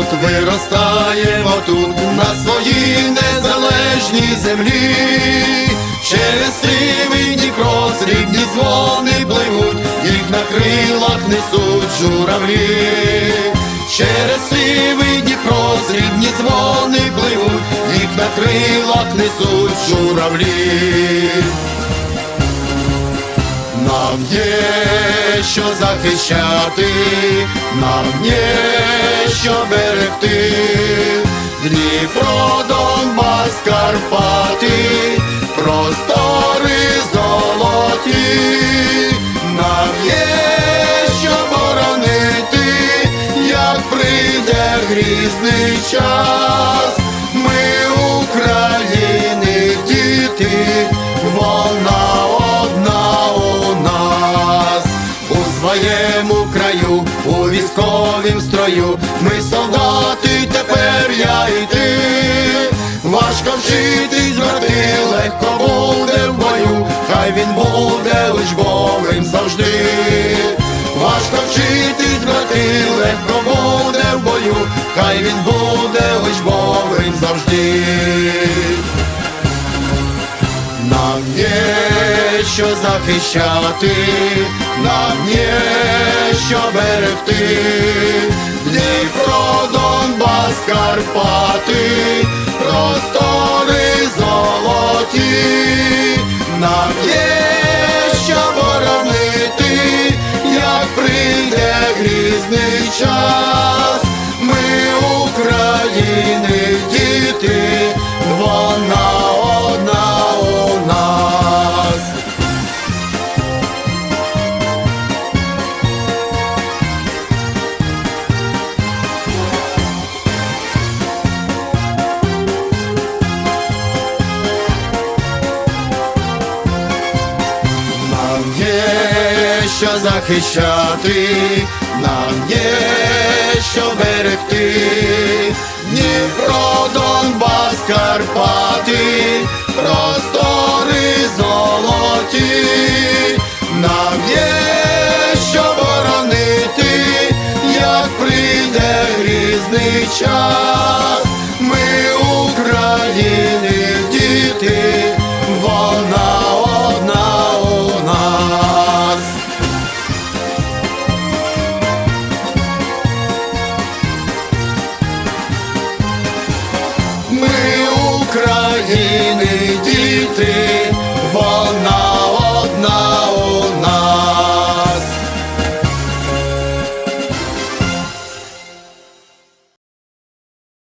тут, виростаємо тут, на своїй незалежній землі. Через сивий Дніпро срібні дзвони пливуть, їх на крилах несуть журавлі. Через сивий Дніпро срібні дзвони пливуть, їх на крилах несуть журавлі. Нам є що захищати, нам є що берегти, Дніпро, Донбас, Карпати, простори золоті, нам є що боронити, як прийде грізний час, своєму краю, у військовім строю, ми солдати, тепер я і ти. Важко вчитись, брати, легко буде в бою, хай він буде учбовим завжди. Важко вчитись, брати, легко буде в бою, хай він буде учбовим завжди. Нам є що захищати, нам є що берегти, Дніпро, Донбас, Карпати, простори золоті, нам є що боронити, як прийде грізний час, що захищати, нам є що берегти, Дніпро, Донбас, Карпати, простори золоті, нам є що боронити, як прийде грізний час.